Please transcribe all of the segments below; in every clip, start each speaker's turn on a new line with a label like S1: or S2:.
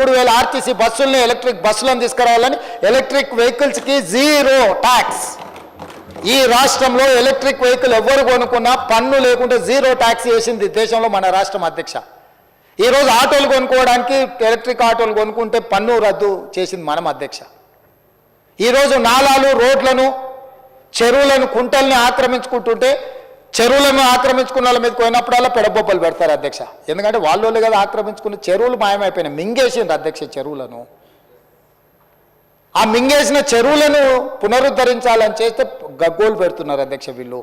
S1: మూడు వేల RTC బస్సుల్ని electric బస్సులను తీసుకురావాలని ఎలక్ట్రిక్ వెహికల్స్కి జీరో ట్యాక్స్. ఈ రాష్ట్రంలో ఎలక్ట్రిక్ వెహికల్ ఎవరు కొనుక్కున్నా పన్ను లేకుండా జీరో ట్యాక్స్ వేసింది దేశంలో మన రాష్ట్రం అధ్యక్ష. ఈరోజు ఆటోలు కొనుక్కోవడానికి ఎలక్ట్రిక్ ఆటోలు కొనుక్కుంటే పన్ను రద్దు చేసింది మనం అధ్యక్ష. ఈరోజు నాలాలు రోడ్లను చెరువులను కుంటల్ని ఆక్రమించుకుంటుంటే చెరువులను ఆక్రమించుకున్న వాళ్ళ మీద పోయినప్పుడల్లా పెడబొబ్బలు పెడతారు అధ్యక్ష. ఎందుకంటే వాళ్ళు కదా ఆక్రమించుకున్న చెరువులు మాయమైపోయినాయి. మింగేసింది అధ్యక్ష చెరువులను. ఆ మింగేసిన చెరువులను పునరుద్ధరించాలని చేస్తే గగ్గోలు పెడుతున్నారు అధ్యక్ష వీళ్ళు.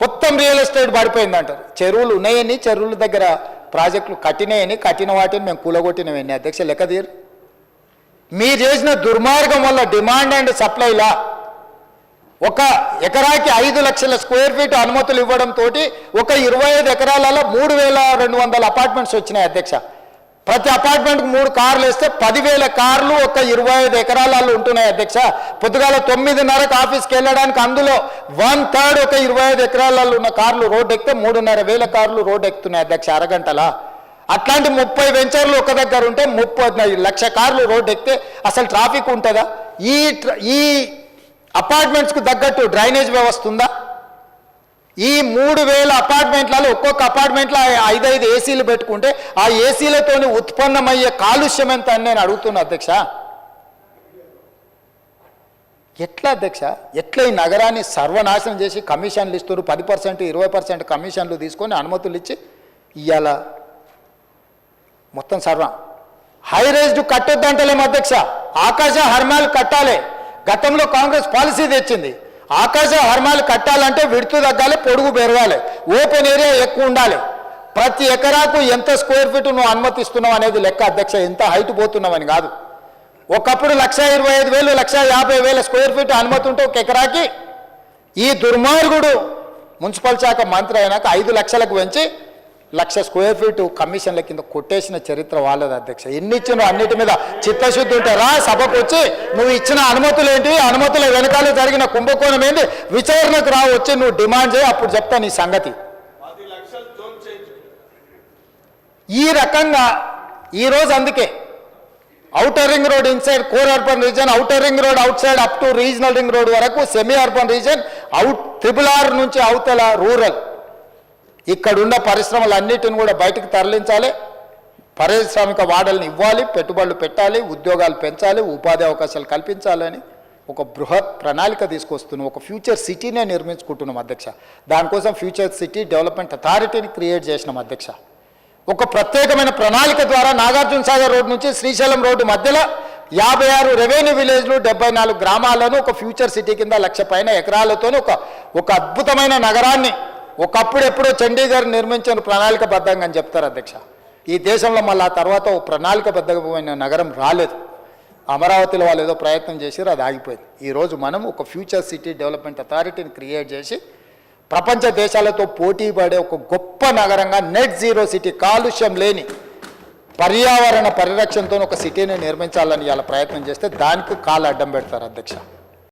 S1: మొత్తం రియల్ ఎస్టేట్ పడిపోయింది అంటారు చెరువులు ఉన్నాయని చెరువుల దగ్గర ప్రాజెక్టులు కట్టినాయని కట్టిన వాటిని మేము కూలగొట్టినవన్నీ అధ్యక్ష లెక్కదీరు మీరు చేసిన దుర్మార్గం వల్ల డిమాండ్ అండ్ సప్లైలా ఒక ఎకరాకి ఐదు లక్షల స్క్వేర్ ఫీట్ అనుమతులు ఇవ్వడంతో ఒక ఇరవై ఐదు ఎకరాలలో మూడు వేల రెండు వందల అపార్ట్మెంట్స్ వచ్చినాయి అధ్యక్ష. ప్రతి అపార్ట్మెంట్కి మూడు కార్లు వేస్తే పదివేల కార్లు ఒక ఇరవై ఐదు ఎకరాలలో ఉంటున్నాయి అధ్యక్ష. పొద్దుగాల తొమ్మిదిన్నరకు ఆఫీస్కి వెళ్ళడానికి అందులో వన్ థర్డ్ ఒక ఇరవై ఐదు ఎకరాలలో ఉన్న కార్లు రోడ్డు ఎక్కితే మూడున్నర వేల కార్లు రోడ్డు ఎక్కుతున్నాయి అధ్యక్ష అరగంటలా. అట్లాంటి ముప్పై వెంచర్లు ఒక దగ్గర ఉంటే ముప్పై లక్ష కార్లు రోడ్డు ఎక్కితే అసలు ట్రాఫిక్ ఉంటుందా? ఈ ఈ అపార్ట్మెంట్స్కు తగ్గట్టు డ్రైనేజ్ వ్యవస్థ ఉందా? ఈ మూడు వేల అపార్ట్మెంట్లలో ఒక్కొక్క అపార్ట్మెంట్లో ఐదైదు ఏసీలు పెట్టుకుంటే ఆ ఏసీలతోని ఉత్పన్నమయ్యే కాలుష్యం ఎంత అని నేను అడుగుతున్నా అధ్యక్ష. ఎట్లా అధ్యక్ష? ఎట్లా ఈ నగరాన్ని సర్వనాశనం చేసి కమిషన్లు ఇస్తున్నారు? పది పర్సెంట్ ఇరవై పర్సెంట్ కమిషన్లు తీసుకొని అనుమతులు ఇచ్చి ఇవాళ మొత్తం సర్వం. హై రేజ్డ్ కట్టొద్దంటలేము అధ్యక్ష. ఆకాశ హర్మాలు కట్టాలి. గతంలో కాంగ్రెస్ పాలసీ తెచ్చింది. ఆకాశ హర్మాలు కట్టాలంటే విడుతు తగ్గాలి పొడుగు పెరగాలి. ఓపెన్ ఏరియా ఎక్కువ ఉండాలి. ప్రతి ఎకరాకు ఎంత స్క్వేర్ ఫీట్ నువ్వు అనుమతిస్తున్నావు అనేది లెక్క అధ్యక్ష ఎంత హైట్ పోతున్నావని కాదు. ఒకప్పుడు లక్ష ఇరవై ఐదు వేలు లక్ష యాభై వేల స్క్వేర్ ఫీట్ అనుమతి ఉంటే ఒక ఎకరాకి ఈ దుర్మార్గుడు మున్సిపల్ శాఖ మంత్రి అయినాక ఐదు లక్షలకు పెంచి లక్ష స్క్వేర్ ఫీట్ కమిషన్ల కింద కొట్టేసిన చరిత్ర వాళ్ళది అధ్యక్ష. ఎన్ని ఇచ్చినో అన్నిటి మీద చిత్తశుద్ధి ఉంటే రా సభకు వచ్చి నువ్వు ఇచ్చిన అనుమతులు ఏంటి అనుమతుల వెనకాల జరిగిన కుంభకోణం ఏంటి? విచారణకు రా వచ్చి నువ్వు డిమాండ్ చేయి అప్పుడు చెప్తా నీ సంగతి. ఈ రకంగా ఈరోజు అందుకే outer ring road inside core urban region outer ring road outside up to regional ring road వరకు semi urban region out triple R నుంచి అవతల రూరల్. ఇక్కడున్న పరిశ్రమలన్నిటిని కూడా బయటకు తరలించాలి. పారిశ్రామిక వాడల్ని ఇవ్వాలి పెట్టుబడులు పెట్టాలి ఉద్యోగాలు పెంచాలి ఉపాధి అవకాశాలు కల్పించాలని ఒక బృహత్ ప్రణాళిక తీసుకొస్తున్నాం. ఒక ఫ్యూచర్ సిటీనే నిర్మించుకుంటున్నాం అధ్యక్ష. దానికోసం ఫ్యూచర్ సిటీ డెవలప్మెంట్ అథారిటీని క్రియేట్ చేసినాం అధ్యక్ష. ఒక ప్రత్యేకమైన ప్రణాళిక ద్వారా నాగార్జున సాగర్ రోడ్ నుంచి శ్రీశైలం రోడ్డు మధ్యలో యాభై ఆరు రెవెన్యూ విలేజ్లు డెబ్బై నాలుగు గ్రామాలను ఒక ఫ్యూచర్ సిటీ కింద లక్ష పైన ఎకరాలతో ఒక ఒక అద్భుతమైన నగరాన్ని ఒకప్పుడు ఎప్పుడో చండీగఢ్ నిర్మించిన ప్రణాళికబద్ధంగా అని చెప్తారు అధ్యక్ష. ఈ దేశంలో మళ్ళీ ఆ తర్వాత ఓ ప్రణాళికబద్ధమైన నగరం రాలేదు. అమరావతిలో వాళ్ళు ఏదో ప్రయత్నం చేశారు అది ఆగిపోయింది. ఈరోజు మనం ఒక ఫ్యూచర్ సిటీ డెవలప్మెంట్ అథారిటీని క్రియేట్ చేసి ప్రపంచ దేశాలతో పోటీ పడే ఒక గొప్ప నగరంగా నెట్ జీరో సిటీ కాలుష్యం లేని పర్యావరణ పరిరక్షణతో ఒక సిటీని నిర్మించాలని ఇలా ప్రయత్నం చేస్తే దానికి కాలు అడ్డం పెడతారు అధ్యక్ష.